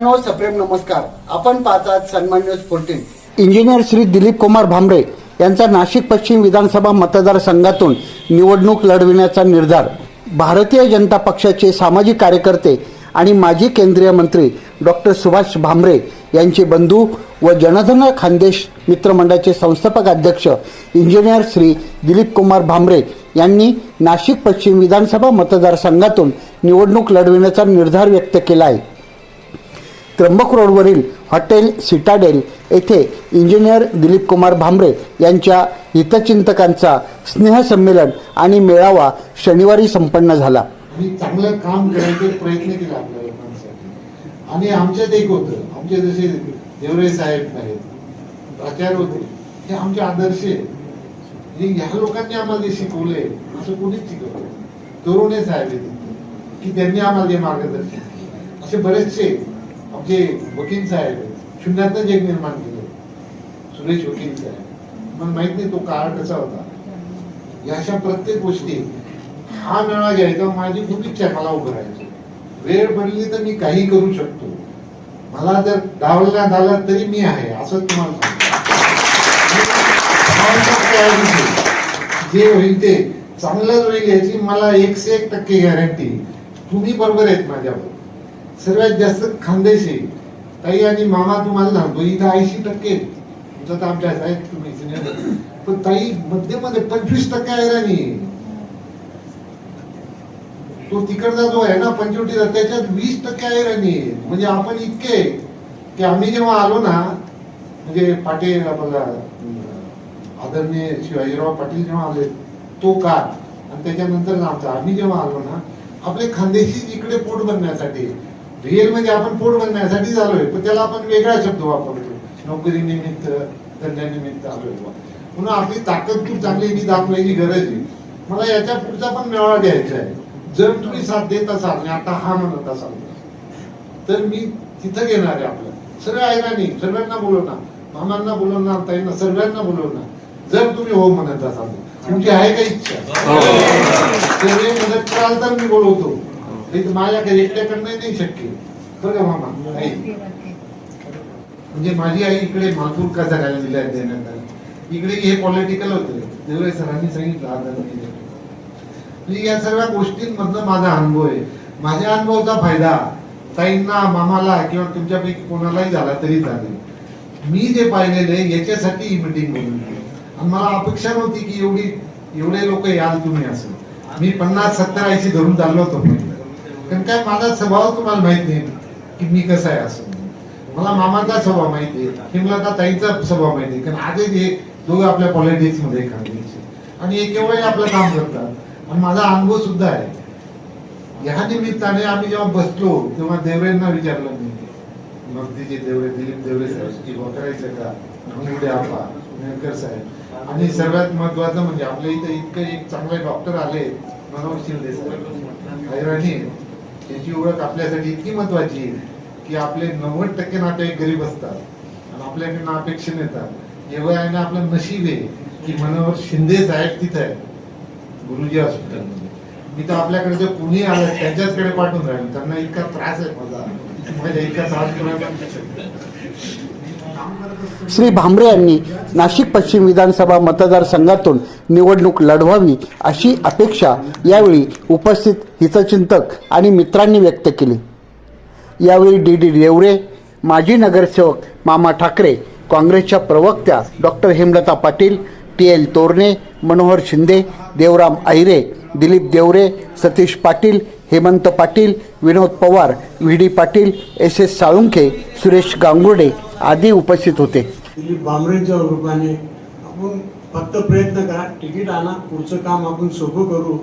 No सप्रेम नमस्कार. आपण पाहतात Sanman news fourteen engineer Shri Dilip Kumar Bhambare यांचा नाशिक पश्चिम विधानसभा मतदारसंघातून निवडणूक लढविण्याचा निर्धार. भारतीय जनता पक्षाचे सामाजिक कार्यकर्ते आणि माजी केंद्रीय मंत्री डॉक्टर सुभाष भामरे यांचे बंधू व जनधन खानदेश मित्रमंडळाचे संस्थापक अध्यक्ष इंजिनियर श्री दिलीप कुमार भांबरे यांनी नाशिक पश्चिम विधानसभा मतदारसंघातून निवडणूक लढविण्याचा निर्धार व्यक्त केला आहे. त्र्यंबक रोडवरील हॉटेल सिटाडेल येथे इंजिनियर दिलीप कुमार भांबरे यांच्या हितचिंतकांचा स्नेहसंमेलन आणि मेळावा शनिवारी संपन्न झाला. चांगलं काम करायचे प्रयत्न केले आपल्या लोकांसाठी. आणि आमच्यात एक होतं. आमचे जसे देवरे साहेब आहेत प्राचार्य होते हे आमचे आदर्श आहे ह्या लोकांनी आम्हाला जे शिकवले असं कोणीच शिकवलं तरुणे साहेब आहेत की त्यांनी आम्हाला जे मार्गदर्शन असे बरेचसे आमचे वकील साहेब शून्यातनं जग निर्माण केलं. सुरेश वकील साहेब. मला माहीत नाही तो काळ कसा होता. या अशा प्रत्येक गोष्टी हा मेळा घ्यायचा माझी खूप इच्छा आहे मला उभं राहायचं. वेळ पडली तर मी काही करू शकतो. मला जर डावलण्यात आलं तरी मी आहे असं तुम्हाला सांगतो. जे होईल ते चांगलंच होईल याची मला एकशे एक टक्के गॅरंटी तुम्ही बरोबर आहेत माझ्याबरोबर सर्वात जास्त खानदेशी ताई आणि मामा तुम्हाला सांगतो इथं ऐंशी टक्के तुमचा तर आमच्या आहे तुम्ही सिनियर पण ताई मध्ये मध्ये पंचवीस टक्के आहे. राणी तो तिकडचा जो आहे ना पंचवटीचा त्याच्यात वीस टक्के आहे. राणी म्हणजे आपण इतके की आम्ही जेव्हा आलो ना म्हणजे पाटील आपला आदरणीय शिवाजीराव पाटील जेव्हा आले तो काळ आणि त्याच्यानंतर आमचा आम्ही जेव्हा आलो ना आपले खानदेशी इकडे पोट बनण्यासाठी रिअल म्हणजे आपण पोट बनण्यासाठी आलोय पण त्याला आपण वेगळा शब्द वापरतो. नोकरी निमित्त धंद्यानिमित्त आलोय. म्हणून आपली ताकद खूप चांगली दाखवायची गरज आहे. मला याच्या पुढचा पण मेळावा घ्यायचा आहे. जर तुम्ही साथ देत असाल आणि आता हा म्हणत असाल तर मी तिथं घेणार आहे आपलं. सर्व ऐराणी सर्वांना बोलवणार. मामांना बोलवणार ताईंना सर्वांना बोलवणार. जर तुम्ही हो म्हणत असाल. तुमची आहे का इच्छा? हे. मदत कराल तर मी बोलवतो. नाही तर माझ्याकडे एकट्याकडनं नाही शक्य. बरं का मामा? आई. म्हणजे माझी आई इकडे माथूर कसा घायला दिल्या देण्यात? आली इकडे हे पॉलिटिकल होते. देवळे सरांनी सांगितलं आता. म्हणजे या सर्व गोष्टींमधनं माझा अनुभव आहे. माझ्या अनुभवाचा फायदा ताईंना मामाला किंवा तुमच्यापैकी कोणालाही झाला तरी चालेल. मी जे पाहिलेलं याच्यासाठी ही मिटिंग बोलवली आणि मला अपेक्षा नव्हती की एवढी एवढे लोक याल तुम्ही असं. मी पन्नास सत्तर ऐंशी धरून चाललो होतो. कारण काय माझा स्वभाव तुम्हाला माहीत नाही की मी कसा आहे असं. मला मामाचा स्वभाव माहिती आहे हिमलता ताईचा स्वभाव माहिती आहे. कारण आजच हे दोघं आपल्या पॉलिटिक्समध्ये खांद्याचे आणि हे केव्हाही आपलं काम करतात. आणि माझा अनुभव सुद्धा आहे. या निमित्ताने आम्ही जेव्हा बसलो तेव्हा देवरेंना विचारलं मी. भक्तीचे देवरे दिलीप देवरे साहेब की हो, करायचं का? मुंगडे आपा नेरकर साहेब. आणि सर्वात महत्वाचं म्हणजे आपल्या इथे इतकं एक चांगले डॉक्टर आले मनोज शिंदे साहेब. हैराणी त्याची ओळख आपल्यासाठी इतकी महत्वाची आहे की आपले नव्वद टक्के नातेवाईक गरीब असतात आणि आपल्याकडनं अपेक्षा येतात एवढं आहे ना आपलं नशीब आहे की मनोहर शिंदे साहेब तिथे आहे गुरुजी हॉस्पिटलमध्ये. मी तर आपल्याकडे जे कुणी आले त्यांच्याचकडे पाठवून राहील. त्यांना इतका त्रास आहे माझा. माझ्या इतका त्रास करायला श्री भांबरे यांनी नाशिक पश्चिम विधानसभा मतदारसंघातून निवडणूक लढवावी अशी अपेक्षा यावेळी उपस्थित हितचिंतक आणि मित्रांनी व्यक्त केली. यावेळी डी डी रेवरे माजी नगरसेवक मामा ठाकरे काँग्रेसच्या प्रवक्त्या doctor Hemlata Patil T L Torane Manohar Shinde Devram Ahire Dilip Devre Satish Patil Hemant Patil Vinod Pawar V D Patil S S Salunkhe Suresh Gangurde आदी उपस्थित होते. दिलीप भांबरेंच्या रूपाने आपण फक्त प्रयत्न करा तिकीट आणा पुढचं काम आपण सोपं करू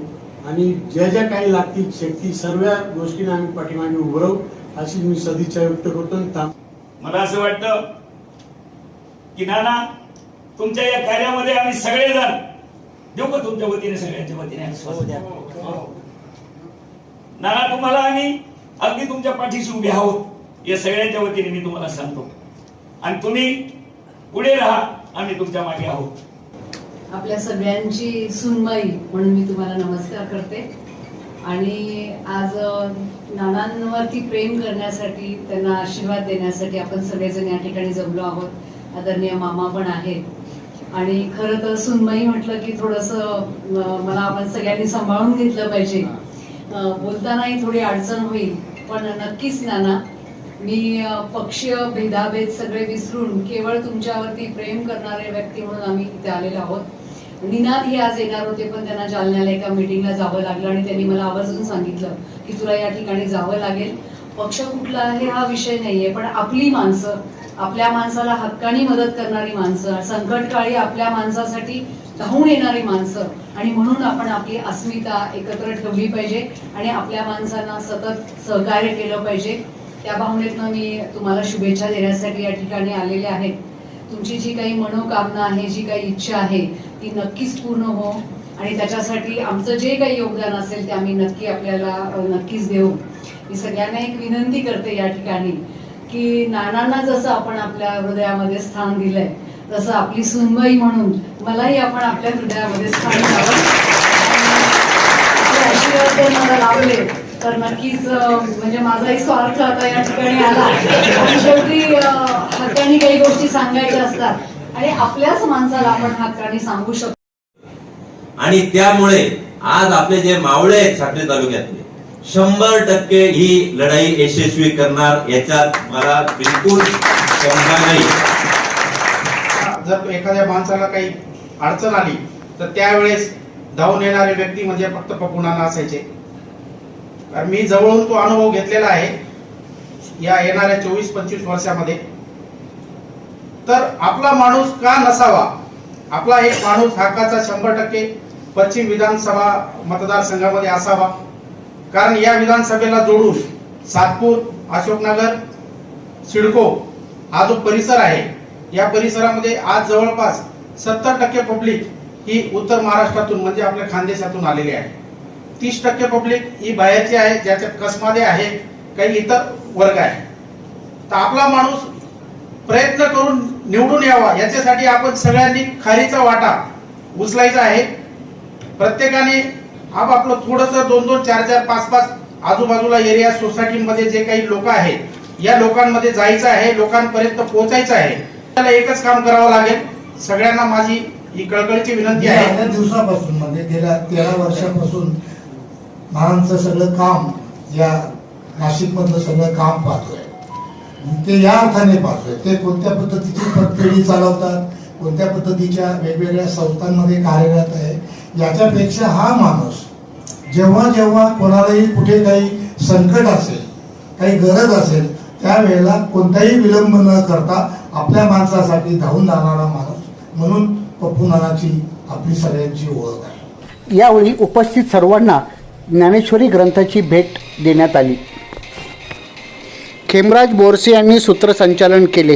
आणि ज्या ज्या काही लागतील शक्ती सर्व गोष्टींना आम्ही पाठीमागे उभं राहू अशी मी सदिच्छा व्यक्त करतो मला असं वाटतं की नाना तुमच्या या कार्यामध्ये आम्ही सगळेजण देऊ का तुमच्या वतीने सगळ्यांच्या वतीने? आश्वासन? नाना तुम्हाला आम्ही अगदी तुमच्या पाठीशी उभे आहोत. या सगळ्यांच्या वतीने मी तुम्हाला सांगतो. आणि तुम्ही पुढे राहा आम्ही तुमच्या मागे आहोत. आपल्या सगळ्यांची सुनबाई म्हणून मी तुम्हाला नमस्कार करते. आणि आज नानांवरती प्रेम करण्यासाठी त्यांना आशीर्वाद देण्यासाठी आपण सगळेजण या ठिकाणी जमलो आहोत. आदरणीय मामा पण आहेत. आणि खरं तर सुनमई म्हटलं की थोडंसं मला आपण सगळ्यांनी सांभाळून घेतलं पाहिजे. बोलतानाही थोडी अडचण होईल पण नक्कीच नाना मी पक्षीय भेदाभेद सगळे विसरून केवळ तुमच्यावरती प्रेम करणारे व्यक्ती म्हणून आम्ही इथे आलेलो आहोत. निनाद हे आज येणार होते पण त्यांना जालन्याला एका मीटिंगला जावं लागलं आणि त्यांनी मला आवर्जून सांगितलं की तुला या ठिकाणी जावं लागेल. पक्ष कुठला आहे हा विषय नाहीये पण आपली माणसं आपल्या माणसाला हक्कानी मदत करणारी माणसं संकटकाळी आपल्या माणसासाठी धावून येणारी माणसं. आणि म्हणून आपण आपली अस्मिता एकत्र ठेवली पाहिजे आणि आपल्या माणसांना सतत सहकार्य केलं पाहिजे. त्या भावनेतनं मी तुम्हाला शुभेच्छा देण्यासाठी या ठिकाणी आलेले आहेत तुमची जी काही मनोकामना आहे जी काही इच्छा आहे ती नक्कीच पूर्ण हो. आणि त्याच्यासाठी आमचं जे काही योगदान असेल ते आम्ही नक्की आपल्याला नक्कीच देऊ. मी सगळ्यांना एक विनंती करते या ठिकाणी. की नानांना जसं आपण आपल्या हृदयामध्ये स्थान दिलंय तसं आपली सुनबाई म्हणून मलाही आपण आपल्या हृदयामध्ये स्थान द्यावं. आशीर्वाद जर मला लावले तर नक्कीच म्हणजे माझाही स्वार्थ आता या ठिकाणी आला. आणि शेवटी हक्कानी काही गोष्टी सांगायच्या असतात आणि आपल्याच माणसाला आपण हक्कानी सांगू शकतो. आणि त्यामुळे आज आपले जे मावळे आहेत साखरे तालुक्यातले शंभर टक्के ही लढाई यशस्वी करणार याच्यात मला बिलकुल शंका नाही. जर एखाद्या माणसाला काही अडचण आली तर त्यावेळेस धावून येणारे व्यक्ती म्हणजे फक्त पपुणांना असायचे. कारण मी जवळून तो अनुभव घेतलेला आहे या येणाऱ्या चोवीस पंचवीस वर्षामध्ये. तर आपला माणूस का नसावा? आपला एक माणूस हक्काचा शंभर टक्के पश्चिम विधानसभा मतदारसंघामध्ये असावा. कारण या विधानसभेला जोडून सातपूर अशोकनगर सिडको हा जो परिसर आहे या परिसरामध्ये आज जवळपास सत्तर टक्के पब्लिक ही उत्तर महाराष्ट्रातून म्हणजे आपल्या खानदेशातून आलेली आहे. तीस टक्के पब्लिक ही बाहेरची आहे ज्याच्यात कसमादे आहे काही इतर वर्ग आहे. तर आपला माणूस प्रयत्न करून निवडून यावा याच्यासाठी आपण सगळ्यांनी खारीचा वाटा उचलायचा आहे. प्रत्येकाने आपापलं थोडस दोन दोन चार चार पाच पाच आजूबाजूला एरिया सोसायटीमध्ये जे काही लोक आहेत या लोकांमध्ये जायचं आहे लोकांपर्यंत पोहोचायचं आहे त्याला एकच काम करावं लागेल. सगळ्यांना माझी ही कळकळीची विनंती आहे. दिवसापासून म्हणजे गेल्या तेरा वर्षापासून महारांचं सगळं काम या नाशिक मधलं सगळं काम पाहतोय. ते या अर्थाने पाहतोय. ते कोणत्या पद्धतीची पतपेढी चालवतात कोणत्या पद्धतीच्या वेगवेगळ्या संस्थांमध्ये कार्यरत आहे याच्यापेक्षा हा माणूस जेव्हा जेव्हा कोणालाही कुठे काही संकट असेल काही गरज असेल त्यावेळेला कोणताही विलंब न करता आपल्या माणसासाठी धावून जाणारा माणूस म्हणून पप्पू नानाची आपली सगळ्यांची ओळख आहे. यावेळी उपस्थित सर्वांना ज्ञानेश्वरी ग्रंथाची भेट देण्यात आली. खेमराज बोरसे यांनी सूत्रसंचालन केले.